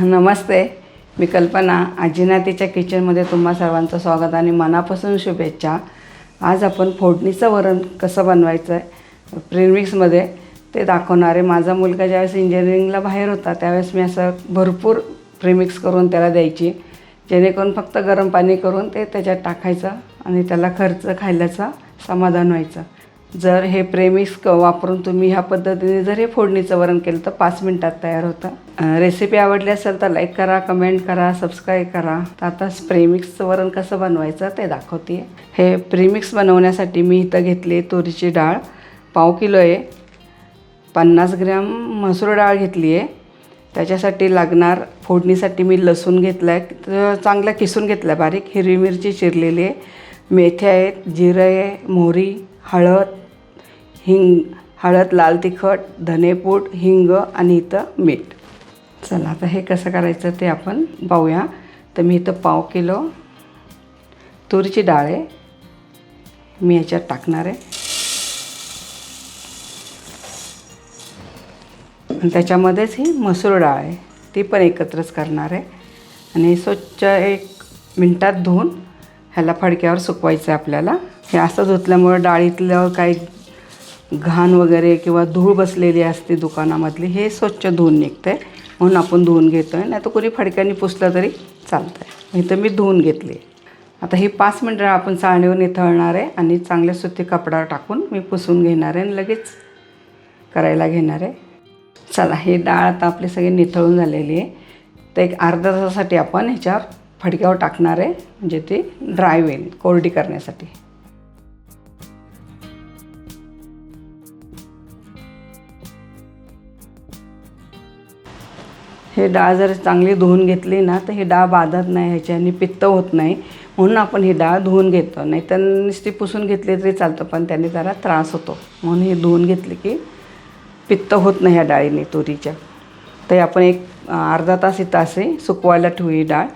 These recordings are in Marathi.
नमस्ते मी कल्पना. आजीनातीच्या किचनमध्ये तुम्हा सर्वांचं स्वागत आणि मनापासून शुभेच्छा. आज आपण फोडणीचं वरण कसं बनवायचं आहे प्रिमिक्समध्ये ते दाखवणारे माझा मुलगा ज्यावेळेस इंजिनिअरिंगला बाहेर होता त्यावेळेस मी असं भरपूर प्रिमिक्स करून त्याला द्यायची. जेणेकरून फक्त गरम पाणी करून ते त्याच्यात टाकायचं आणि त्याला खर्च खायल्याचं समाधान व्हायचं. जर हे प्रेमिक्स क वापरून तुम्ही ह्या पद्धतीने जर हे फोडणीचं वरण केलं तर पाच मिनटात तयार होतं. रेसिपी आवडली असेल तर लाईक करा कमेंट करा सबस्क्राईब करा. तर आता प्रेमिक्सचं वरण कसं बनवायचं ते दाखवते हे प्रेमिक्स बनवण्यासाठी मी इथं घेतली तुरीची डाळ. पाव किलो आहे. पन्नास ग्रॅम मसूर डाळ घेतली आहे. त्याच्यासाठी लागणार फोडणीसाठी मी लसूण घेतला आहे चांगला किसून घेतला आहे बारीक हिरवी मिरची चिरलेली आहे. मेथ्या आहेत जिरं आहे मोहरी हळद हिंग हळद लाल तिखट धनेपूट हिंग आणि इथं मीठ. चला आता हे कसं करायचं ते आपण पाहूया. तर मी इथं पाव किलो तुरीची डाळ आहे. मी याच्यात टाकणार आहे. आणि त्याच्यामध्येच ही मसूर डाळ आहे. ती पण एकत्रच करणार आहे. आणि स्वच्छ एक मिनटात धुवून ह्याला फडक्यावर सुकवायचं आहे आपल्याला. हे असं धुतल्यामुळं डाळीतलं काही घाण वगैरे किंवा धूळ बसलेली असते दुकानामधली हे स्वच्छ धुवून निघतं आहे म्हणून आपण धुवून घेतो आहे नाही तर कोणी फडक्याने पुसलं तरी चालतं आहे इथं मी धुवून घेतली. आता ही पाच मिनटं आपण चाळणीवर निथळणार आहे आणि चांगल्या सुती कपडा टाकून मी पुसून घेणार आहे आणि लगेच करायला घेणार आहे. चला ही डाळ आता आपली सगळी निथळून झालेली आहे. तर एक अर्ध्या तासासाठी आपण ह्याच्यावर फडक्यावर टाकणार आहे. म्हणजे ती ड्राय होईल कोरडी करण्यासाठी. हे डाळ जर चांगली धुवून घेतली ना तर ही डाळ बाधत नाही ह्याच्याने पित्त होत नाही. म्हणून आपण ही डाळ धुवून घेतो. नाही तर नुसती पुसून घेतली तरी चालतं पण त्याने जरा त्रास होतो. म्हणून ही धुवून घेतली की पित्त होत नाही ह्या डाळीने तुरीच्या. तर आपण एक अर्धा तास इथं असे सुकवायला ठेवू ही डाळ.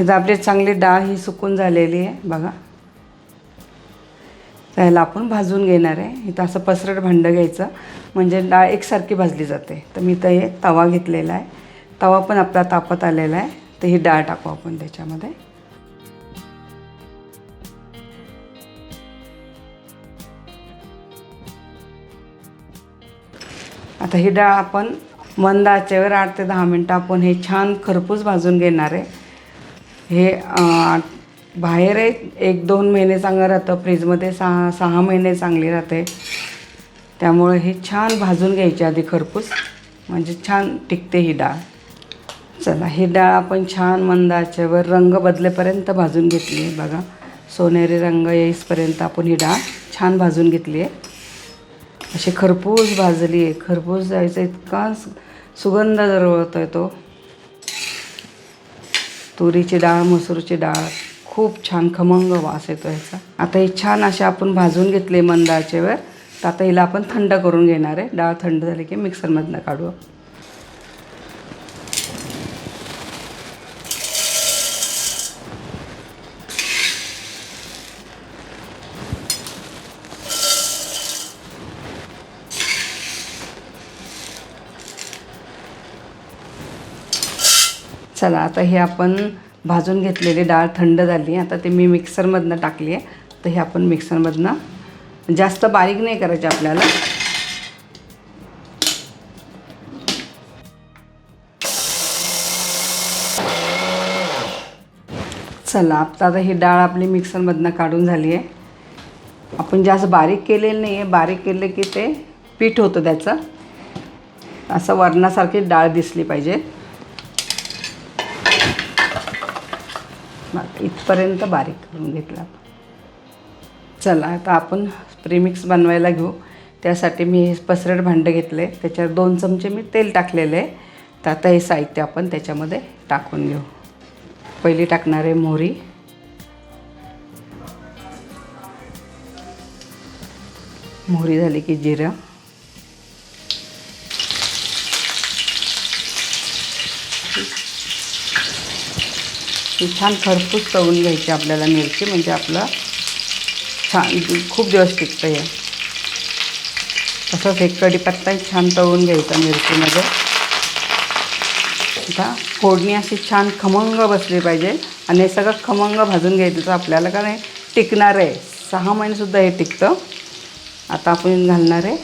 इथं आपली चांगली डाळ ही सुकून झालेली आहे बघा. त्याला आपण भाजून घेणार आहे. इथं असं पसरट भांडं घ्यायचं. म्हणजे डाळ एकसारखी भाजली जाते. तर मी इथं हे तवा घेतलेला आहे. तवा पण आपला तापत आलेला आहे. तर ही डाळ टाकू आपण त्याच्यामध्ये. आता ही डाळ आपण मंद आचेवर आठ ते दहा मिनटं आपण हे छान खरपूस भाजून घेणार आहे. हे बाहेर एक एक दोन महिने चांगलं राहतं फ्रीजमध्ये सहा सहा महिने चांगली राहते. त्यामुळे हे छान भाजून घ्यायची आधी खरपूस. म्हणजे छान टिकते ही डाळ. चला ही डाळ आपण छान मंदाच्यावर रंग बदलेपर्यंत भाजून घेतली आहे. बघा सोनेरी रंग येईसपर्यंत आपण ही डाळ छान भाजून घेतली आहे. अशी खरपूस भाजली आहे. खरपूस जायचा इतका सुगंध दरवळतो आहे तो. तुरीची डाळ मसूरची डाळ. खूप छान खमंग वास येतो ह्याचा. आता हे छान असे आपण भाजून घेतले मंद आचेवर. तर आता हिला आपण थंड करून घेणार आहे. डाळ थंड झाली की मिक्सरमधनं काढू. चला आता हे आपण भाजून घेतलेली डाळ थंड झाली. आता ते मी मिक्सरमधनं टाकली आहे. तर हे आपण मिक्सरमधनं जास्त बारीक नाही करायचे आपल्याला. चला आता आता ही डाळ आपली मिक्सरमधनं काढून झाली आहे. आपण जास्त बारीक केलेलं नाही आहे बारीक केलं की ते पीठ होतं त्याचं. असं वरणासारखी डाळ दिसली पाहिजे. मग इथपर्यंत बारीक करून घेतला. चला आता आपण प्रीमिक्स बनवायला घेऊ. त्यासाठी मी हे पसरट भांडं घेतलं. आहे त्याच्यावर दोन चमचे मी तेल टाकलेलं. आहे तर आता हे साहित्य आपण त्याच्यामध्ये टाकून घेऊ. पहिली टाकणार आहे मोहरी. मोहरी झाली की जिरं. ही छान खरपूस तळून घ्यायची आपल्याला मिरची म्हणजे आपलं छान खूप दिवस टिकतं हे. तसंच एक कढीपत्ताही छान तळून घ्यायचा मिरचीमध्ये. आता फोडणी अशी छान खमंग बसली पाहिजे आणि हे सगळं खमंग भाजून घ्यायचं आपल्याला कारण टिकणार आहे. सहा महिनेसुद्धा हे टिकतं. आता आपण घालणार आहे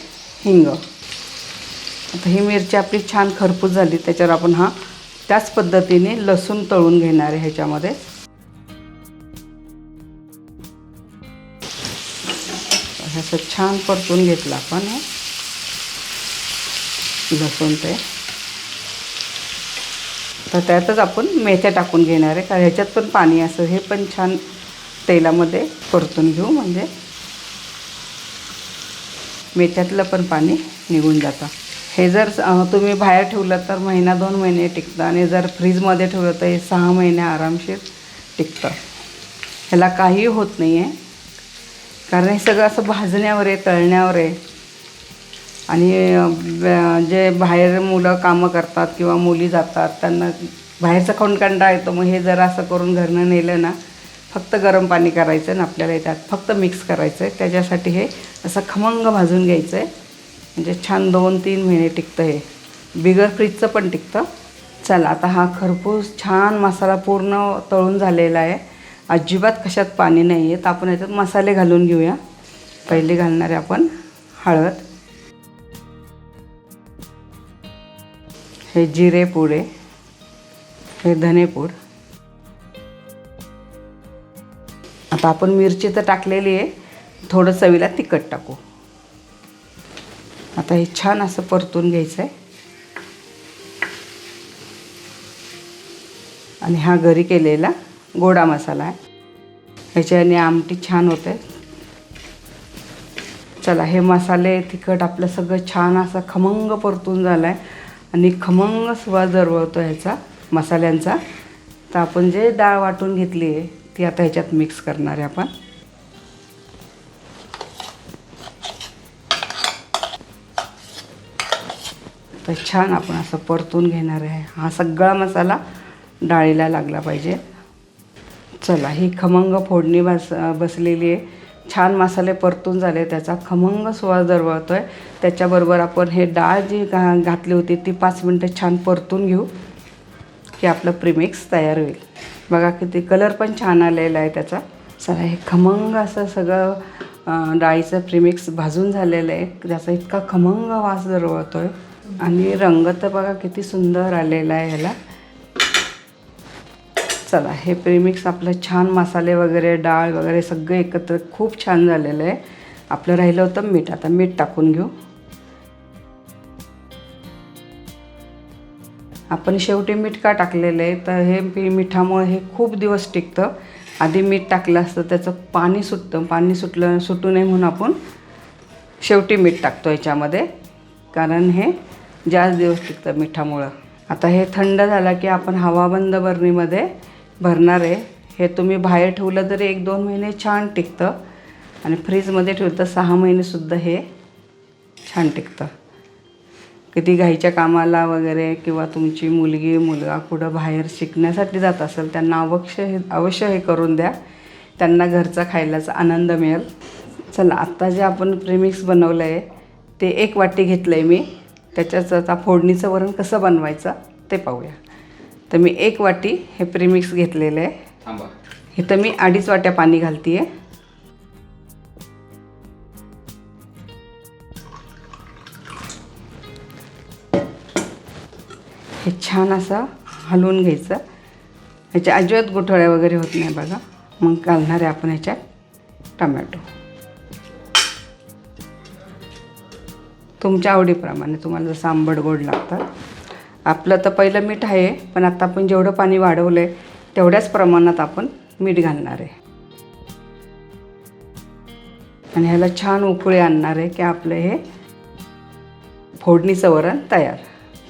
हिंग. आता ही मिरची आपली छान खरपूस झाली त्याच्यावर आपण हा त्याच पद्धतीने लसूण तळून घेणार आहे ह्याच्यामध्ये. असं छान परतून घेतलं आपण लसूण ते. तर त्यातच आपण मेथ्या टाकून घेणार आहे कारण ह्याच्यात पण पाणी असं हे पण छान तेलामध्ये परतून घेऊ म्हणजे. मेथ्यातलं पण पाणी निघून जातं. हे जर तुम्ही बाहेर ठेवलं तर महिना दोन महिने टिकतं आणि जर फ्रीजमध्ये ठेवलं तर हे सहा महिने आरामशीर टिकतं. ह्याला काही होत नाही आहे. कारण हे सगळं असं भाजण्यावर आहे तळण्यावर आहे. आणि जे बाहेर मुलं कामं करतात किंवा मुली जातात त्यांना बाहेरचं खाऊन कंटाळा येतो मग हे जरा असं करून घरनं नेलं ना फक्त गरम पाणी करायचं आणि आपल्याला त्यात फक्त मिक्स करायचं आहे. त्याच्यासाठी हे असं खमंग भाजून घ्यायचं आहे. म्हणजे छान दोन तीन महिने टिकतं हे बिगर फ्रीजचं पण टिकतं. चला आता हा खरपूस छान मसाला पूर्ण तळून झालेला आहे. अजिबात कशात पाणी नाही आहे तर आपण याच्यात मसाले घालून घेऊया. पहिले घालणारे आपण हळद. हे जिरे पुडे आहे. हे धनेपूड आता आपण मिरची तर टाकलेली आहे. थोडं चवीला तिखट टाकू. आता हे छान असं परतून घ्यायचं आहे आणि हा घरी केलेला गोडा मसाला आहे. ह्याच्याने आमटी छान होते. चला हे मसाले तिखट आपलं सगळं छान असं खमंग परतून झालं आहे आणि खमंग सुवास दरवळतो ह्याचा मसाल्यांचा. तर आपण जे डाळ वाटून घेतली आहे ती आता ह्याच्यात मिक्स करणार आहे आपण. तर छान आपण असं परतून घेणार आहे. हा सगळा मसाला डाळीला लागला पाहिजे. चला ही खमंग फोडणी बस बसलेली आहे. छान मसाले परतून झाले त्याचा खमंग सुवास दरवळतो आहे त्याच्याबरोबर आपण हे डाळ जी घा घातली होती ती पाच मिनटं छान परतून घेऊ की आपलं प्रीमिक्स तयार होईल. बघा किती कलर पण छान आलेला आहे त्याचा. चला हे खमंग असं सगळं डाळीचं प्रीमिक्स भाजून झालेलं आहे. त्याचा इतका खमंग वास दरवळतो आहे आणि रंग तर बघा किती सुंदर आलेला आहे ह्याला. चला हे प्रीमिक्स आपलं छान मसाले वगैरे डाळ वगैरे सगळं एकत्र खूप छान झालेलं आहे. आपलं राहिलं होतं मीठ. आता मीठ टाकून घेऊ. आपण शेवटी मीठ का टाकलेलं आहे? तर हे मिठामुळे हे खूप दिवस टिकतं. आधी मीठ टाकलं असतं त्याचं पाणी सुटतं. पाणी सुटलं सुटू नये म्हणून आपण शेवटी मीठ टाकतो याच्यामध्ये. कारण हे जास्त दिवस टिकतं मिठामुळं. आता हे थंड झालं की आपण हवाबंद बरणीमध्ये भरणार आहे. हे तुम्ही बाहेर ठेवलं तरी एक दोन महिने छान टिकतं. आणि फ्रीजमध्ये ठेवलं तर सहा महिनेसुद्धा हे छान टिकतं. कधी घाईच्या कामाला वगैरे किंवा तुमची मुलगी मुलगा कुठं बाहेर शिकण्यासाठी जात असेल त्यांना अवश्य हे अवश्य हे करून द्या. त्यांना घरचा खायलाचा आनंद मिळेल. चला आत्ता जे आपण प्रिमिक्स बनवलं आहे ते एक वाटी घेतलं आहे मी. त्याच्याच आता फोडणीचं वरण कसं बनवायचं ते पाहूया. तर मी एक वाटी हे प्रेमिक्स घेतलेलं आहे. इथं मी अडीच वाट्या पाणी घालते आहे हे छान असं हलवून घ्यायचं. ह्याच्या अजिबात गुठळ्या वगैरे होत नाही बघा. मग घालणार आहे आपण ह्याच्यात टमॅटो. तुमच्या आवडीप्रमाणे तुम्हाला जसं आंबट गोड लागतं आपलं तर पहिलं मीठ आहे पण आता आपण जेवढं पाणी वाढवलं आहे तेवढ्याच प्रमाणात आपण मीठ घालणार आहे. आणि ह्याला छान उकळी आणणार आहे की आपलं हे फोडणीचं वरण तयार.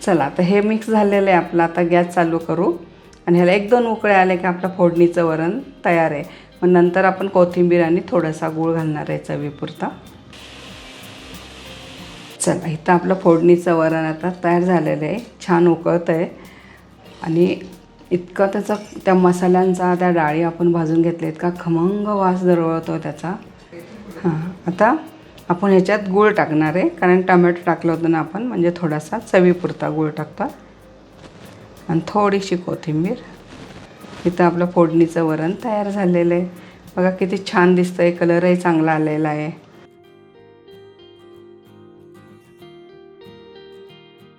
चला आता हे मिक्स झालेलं आहे आपलं. आता गॅस चालू करू. आणि ह्याला एक दोन उकळे आले की आपलं फोडणीचं वरण तयार आहे. मग नंतर आपण कोथिंबीर आणि थोडासा गूळ घालणार आहे चवीपुरता. चला इथं आपलं फोडणीचं वरण आता तयार झालेलं आहे. छान उकळतं आहे. आणि इतका त्याचा त्या मसाल्यांचा त्या डाळी आपण भाजून घेतल्या इतका खमंग वास दरवळतो त्याचा. हां आता आपण ह्याच्यात गूळ टाकणार आहे. कारण टमॅटो टाकलं होतं ना आपण म्हणजे थोडासा चवीपुरता गूळ टाकतो. आणि थोडीशी कोथिंबीर. इथं आपलं फोडणीचं वरण तयार झालेलं आहे. बघा किती छान दिसतं आहे कलरही चांगला आलेला आहे.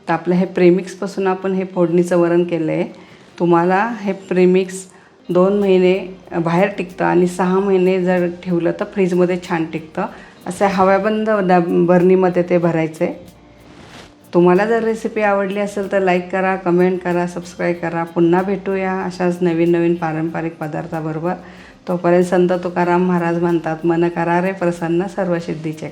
तर आपलं हे प्रेमिक्सपासून आपण हे फोडणीचं वरण केलं आहे तुम्हाला हे प्रेमिक्स दोन महिने बाहेर टिकतं आणि सहा महिने जर ठेवलं तर फ्रीजमध्ये छान टिकतं. असं हव्याबंद डा बरणीमध्ये ते भरायचं आहे तुम्हाला जर रेसिपी आवडली असेल तर लाईक करा कमेंट करा सबस्क्राईब करा. पुन्हा भेटूया अशाच नवीन नवीन पारंपरिक पदार्थाबरोबर. तोपर्यंत संत तुकाराम महाराज म्हणतात मन करा रे प्रसन्न सर्व सिद्धीचे